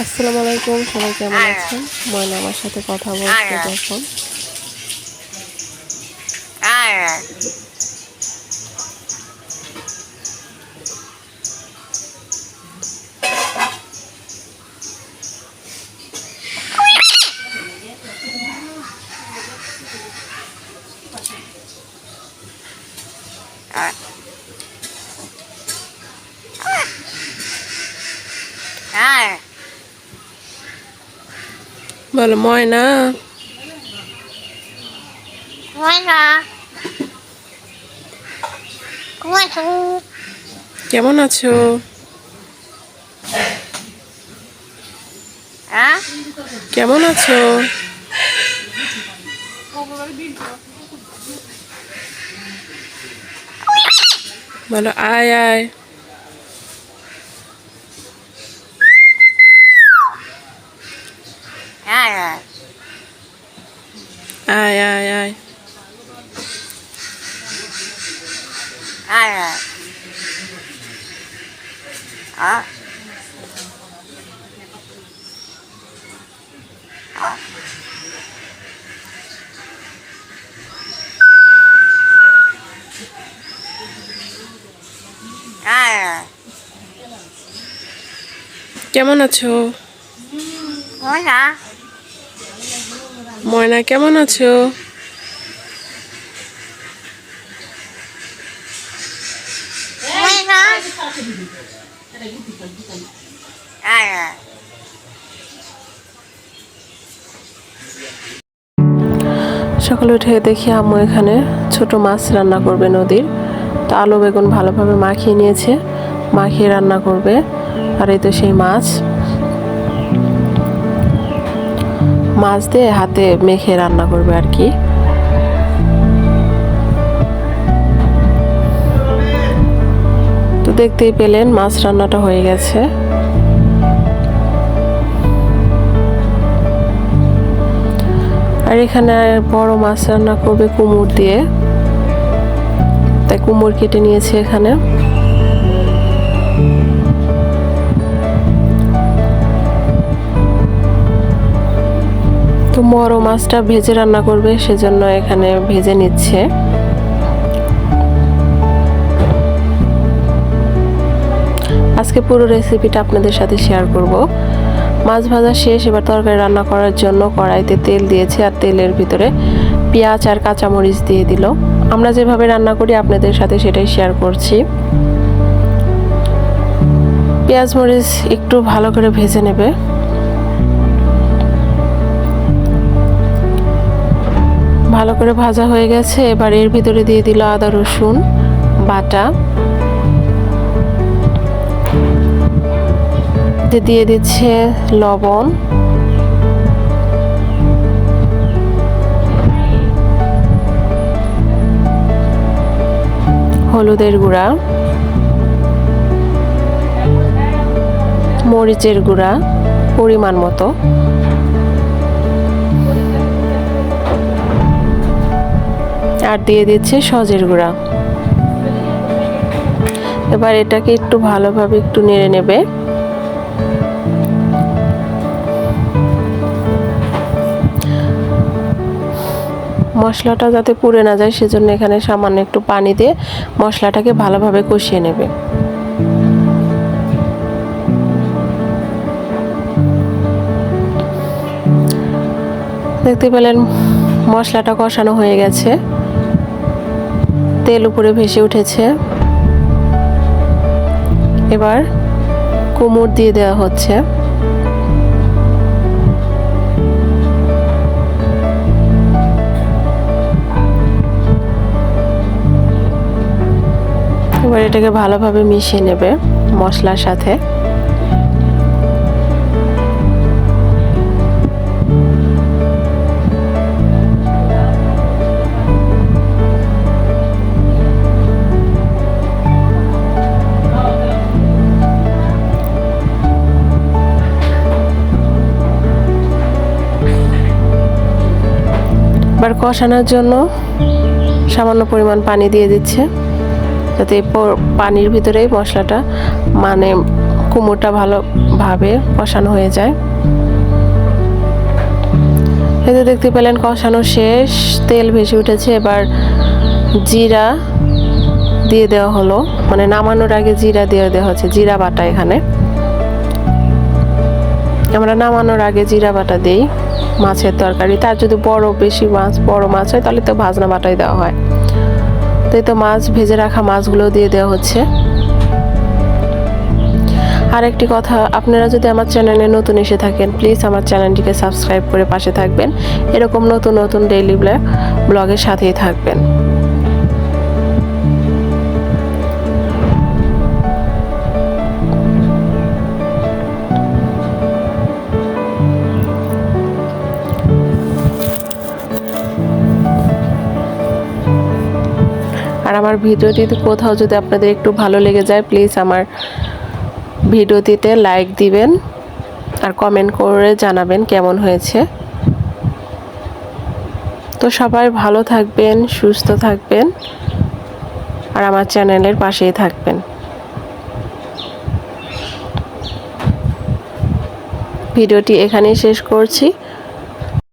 আসসালামু আলাইকুম সবাই কেমন আছেন? ময়না আমার সাথে কথা বলছে যখন। বলো ময়না. কেমন আছো? ¿Ah? কেমন আছো? বলো আয় আয় Ah, আয় আয় আয় ah. Ah. Ah. কেমন আছো Hola. ময়না কেমন আছো Hola. সকালে উঠে দেখি আম্মু এখানে ছোট মাছ রান্না করবে নদীর। তো আলু বেগুন ভালোভাবে মাখিয়ে নিয়েছে, মাখিয়ে রান্না করবে। আর এই তো সেই মাছ। মাছ দিয়ে হাতে মেখে রান্না করবে আর কি। দেখতেই পেলেন মাছ রান্নাটা হয়ে গেছে। আর এখানে বড় মাছ রান্না করবে কুমড় দিয়ে। তাই কুমড় কেটে নিয়েছে এখানে। তো বড় মাছটা ভেজে রান্না করবে, সেজন্য এখানে ভেজে নিচ্ছে। আজকে পুরো রেসিপিটা আপনাদের সাথে শেয়ার করব। মাছ ভাজা শেষ, এবার তরকারি রান্না করার জন্য কড়াইতে তেল দিয়েছে আর তেলের ভিতরে পেঁয়াজ আর কাঁচামরিচ দিয়ে দিল। আমরা যেভাবে রান্না করি, আপনাদের সাথে সেটাই শেয়ার করছি। পেঁয়াজ মরিচ একটু ভালো করে ভেজে নেবে। ভালো করে ভাজা হয়ে গেছে, এবার এর ভিতরে দিয়ে দিল আদা রসুন বাটা। মধ্যে দিয়ে দিচ্ছে লবণ। হলুদের গুঁড়া। মরিচের গুঁড়া, পরিমাণ মতো। আর দিয়ে দিচ্ছে সজের গুঁড়া। এবার এটাকে একটু ভালোভাবে একটু নেড়ে নেবে। মশলাটা যাতে পুড়ে না যায়, সেজন্য এখানে সামান্য একটু পানি দিয়ে মশলাটাকে ভালোভাবে কষিয়ে নেবে। দেখতে পেলেন মশলাটা কষানো হয়ে গেছে। তেল উপরে ভেসে উঠেছে। এবার কুমড় দিয়ে দেওয়া হচ্ছে। এবার এটাকে ভালোভাবে মিশিয়ে নেবে মশলার সাথে। এবার কষানোর জন্য সামান্য পরিমাণ পানি দিয়ে দিচ্ছে। যাতে পানির ভিতরেই মশলাটা মানে কুমড়োটা ভালোভাবে কষানো হয়ে যায়। এতে দেখতে পেলেন কষানো শেষ, তেল ভেসে উঠেছে। এবার জিরা দিয়ে দেওয়া হলো। মানে নামানোর আগে জিরা দিয়ে দেওয়া হচ্ছে, জিরা বাটা এখানে। আমরা নামানোর আগে জিরা বাটা দিই, মাছের তরকারি। তার যদি বড়, বেশি মাছ, বড় মাছ হয়, তাহলে তো ভাজনা বাটাই দেওয়া হয়। তো তো মাছ ভেজে রাখা মাছগুলো দিয়ে দেওয়া হচ্ছে। আর একটি কথা, আপনারা যদি আমার চ্যানেলে নতুন এসে থাকেন প্লিজ আমার চ্যানেলটিকে সাবস্ক্রাইব করে পাশে থাকবেন। এরকম নতুন নতুন ডেইলি ব্লগের সাথেই থাকবেন। আমার ভিডিওটি কোথাও যদি আপনাদের একটু ভালো লেগে যায় প্লিজ আমার ভিডিওটিতে লাইক দিবেন আর কমেন্ট করে জানাবেন কেমন হয়েছে। তো সবাই ভালো থাকবেন, সুস্থ থাকবেন আর আমার চ্যানেলের পাশেই থাকবেন। ভিডিওটি এখানেই শেষ করছি।